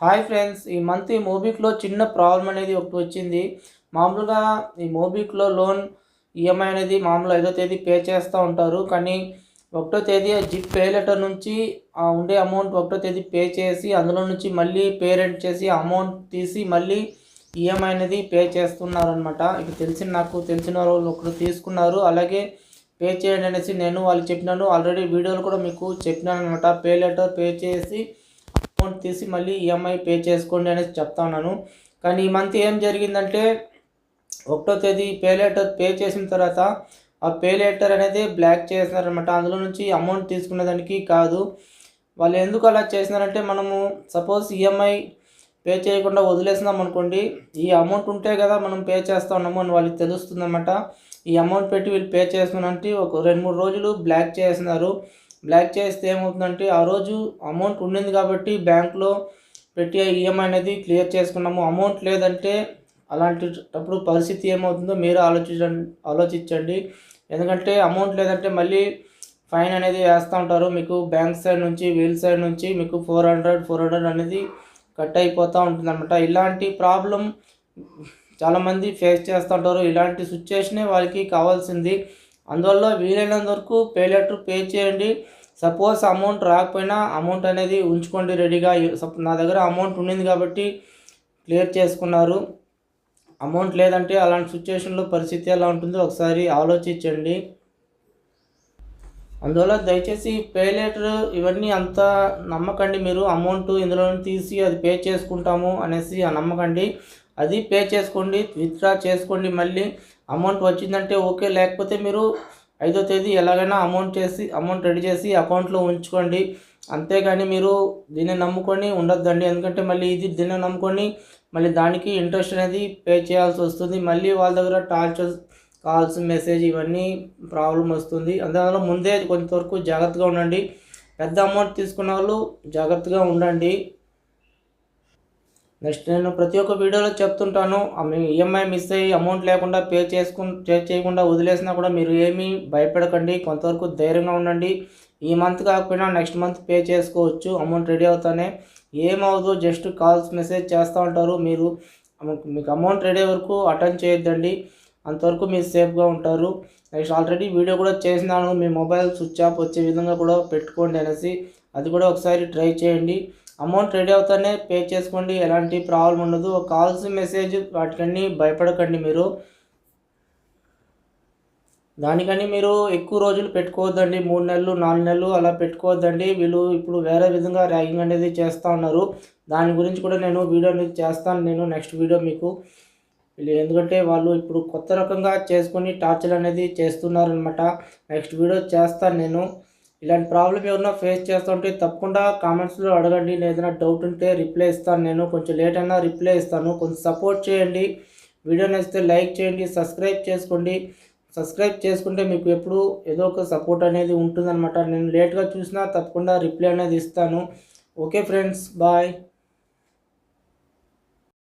Hi friends ఈ month ఈ మోబిక్లో చిన్న ప్రాబ్లం అనేది ఒకటి వచ్చింది. మామూలుగా ఈ మోబిక్లో లోన్ ఈఎంఐ అనేది మామూలు ఐదో తేదీ పే చేస్తూ ఉంటారు. కానీ ఒకటో తేదీ జిప్ పే లెటర్ నుంచి ఉండే అమౌంట్ ఒకటో తేదీ పే చేసి అందులో నుంచి మళ్ళీ పేరెంట్ చేసి అమౌంట్ తీసి మళ్ళీ ఈఎంఐ అనేది పే చేస్తున్నారు అనమాట ఇది తెలిసిన నాకు తెలిసిన వాళ్ళు ఒకరు తీసుకున్నారు. అలాగే పే చేయండి అనేసి నేను వాళ్ళు చెప్పినాను. ఆల్రెడీ వీడియోలు కూడా మీకు చెప్పినాను అనమాట పే లెటర్ పే చేసి అమౌంట్ తీసి మళ్ళీ ఈఎంఐ పే చేసుకోండి అనేసి చెప్తా ఉన్నాను. కానీ ఈ మంత్ ఏం జరిగిందంటే ఒకటో తేదీ పే లెటర్ పే చేసిన తర్వాత ఆ పే లెటర్ అనేది బ్లాక్ చేసినారనమాట అందులో నుంచి అమౌంట్ తీసుకునేదానికి కాదు. వాళ్ళు ఎందుకు అలా చేసినారంటే మనము సపోజ్ ఈఎంఐ పే చేయకుండా వదిలేసినాం అనుకోండి ఈ అమౌంట్ ఉంటే కదా మనం పే చేస్తా ఉన్నాము అని వాళ్ళకి తెలుస్తుందన్నమాట. ఈ అమౌంట్ పెట్టి వీళ్ళు పే చేస్తున్నారంటే ఒక రెండు మూడు రోజులు బ్లాక్ చేస్తున్నారు. బ్లాక్ చేస్తే ఏమవుతుందంటే ఆ రోజు అమౌంట్ ఉండింది కాబట్టి బ్యాంక్లో పెట్టి ఈఎంఐ అనేది క్లియర్ చేసుకున్నాము. అమౌంట్ లేదంటే అలాంటిటప్పుడు పరిస్థితి ఏమవుతుందో మీరు ఆలోచించండి ఆలోచించండి. ఎందుకంటే అమౌంట్ లేదంటే మళ్ళీ ఫైన్ అనేది వేస్తూ ఉంటారు. మీకు బ్యాంక్ సైడ్ నుంచి వీల్ సైడ్ నుంచి మీకు ఫోర్ హండ్రెడ్ ఫోర్ హండ్రెడ్ అనేది కట్ అయిపోతూ ఉంటుంది అనమాట ఇలాంటి ప్రాబ్లం చాలామంది ఫేస్ చేస్తూ ఉంటారు. ఇలాంటి సిచ్యువేషనే వాళ్ళకి కావాల్సింది. అందువల్ల వీలైనంత వరకు పే లెటర్ పే చేయండి. సపోజ్ అమౌంట్ రాకపోయినా అమౌంట్ అనేది ఉంచుకోండి రెడీగా. నా దగ్గర అమౌంట్ ఉండింది కాబట్టి క్లియర్ చేసుకున్నారు. అమౌంట్ లేదంటే అలాంటి సిచ్యువేషన్లో పరిస్థితి ఎలా ఉంటుందో ఒకసారి ఆలోచించండి. అందువల్ల దయచేసి పే లెటర్ ఇవన్నీ అంత నమ్మకండి మీరు. అమౌంట్ ఇందులో తీసి అది పే చేసుకుంటాము అనేసి నమ్మకండి. అది పే చేసుకోండి విత్డ్రా చేసుకోండి మళ్ళీ. అమౌంట్ వచ్చిందంటే ఓకే. లేకపోతే మీరు ఐదో తేదీ ఎలాగైనా అమౌంట్ చేసి అమౌంట్ రెడీ చేసి అకౌంట్లో ఉంచుకోండి. అంతేగాని మీరు దీన్ని నమ్ముకొని ఉండొద్దండి. ఎందుకంటే మళ్ళీ ఇది దీన్ని నమ్ముకొని మళ్ళీ దానికి ఇంట్రెస్ట్ అనేది పే చేయాల్సి వస్తుంది. మళ్ళీ వాళ్ళ దగ్గర టార్చర్ కాల్స్ మెసేజ్ ఇవన్నీ ప్రాబ్లం వస్తుంది. అందువల్ల ముందే కొంతవరకు జాగ్రత్తగా ఉండండి. పెద్ద అమౌంట్ తీసుకున్న వాళ్ళు జాగ్రత్తగా ఉండండి. నెక్స్ట్ నేను ప్రతి ఒక్క వీడియోలో చెప్తుంటాను. ఈఎంఐ మిస్ అయ్యి అమౌంట్ లేకుండా పే చేసుకు పే చేయకుండా వదిలేసినా కూడా మీరు ఏమీ భయపడకండి. కొంతవరకు ధైర్యంగా ఉండండి. ఈ మంత్ కాకపోయినా నెక్స్ట్ మంత్ పే చేసుకోవచ్చు. అమౌంట్ రెడీ అవుతానే. ఏమవుదు జస్ట్ కాల్స్ మెసేజ్ చేస్తూ ఉంటారు. మీరు మీకు అమౌంట్ రెడీ వరకు అటెండ్ చేయొద్దండి. అంతవరకు మీరు సేఫ్గా ఉంటారు. నెక్స్ట్ ఆల్రెడీ వీడియో కూడా చేసినాను. మీ మొబైల్ స్విచ్ ఆఫ్ వచ్చే విధంగా కూడా పెట్టుకోండి అనేసి. అది కూడా ఒకసారి ట్రై చేయండి. అమౌంట్ రెడీ అవుతానే పే చేసుకోండి. ఎలాంటి ప్రాబ్లం ఉండదు. కాల్స్ మెసేజ్ వాటికన్నీ భయపడకండి మీరు. దానికని మీరు ఎక్కువ రోజులు పెట్టుకోవద్దండి. మూడు నెలలు నాలుగు నెలలు అలా పెట్టుకోవద్దండి. వీళ్ళు ఇప్పుడు వేరే విధంగా ర్యాగింగ్ అనేది చేస్తూ ఉన్నారు. దాని గురించి కూడా నేను వీడియో అనేది చేస్తాను. నేను నెక్స్ట్ వీడియో మీకు. వీళ్ళు ఎందుకంటే వాళ్ళు ఇప్పుడు కొత్త రకంగా చేసుకొని టార్చర్ అనేది చేస్తున్నారనమాట నెక్స్ట్ వీడియో చేస్తాను నేను. ఇలాంటి ప్రాబ్లం ఏమన్నా ఫేస్ చేస్తుంటే తప్పకుండా కామెంట్స్లో అడగండి. ఏదైనా డౌట్ ఉంటే రిప్లై ఇస్తాను నేను. కొంచెం లేట్ అయినా రిప్లై ఇస్తాను. కొంచెం సపోర్ట్ చేయండి. వీడియో నచ్చితే లైక్ చేయండి. సబ్స్క్రైబ్ చేసుకోండి. సబ్స్క్రైబ్ చేసుకుంటే మీకు ఎప్పుడు ఏదో ఒక సపోర్ట్ అనేది ఉంటుందన్నమాట. నేను లేట్గా చూసినా తప్పకుండా రిప్లై అనేది ఇస్తాను. Okay friends bye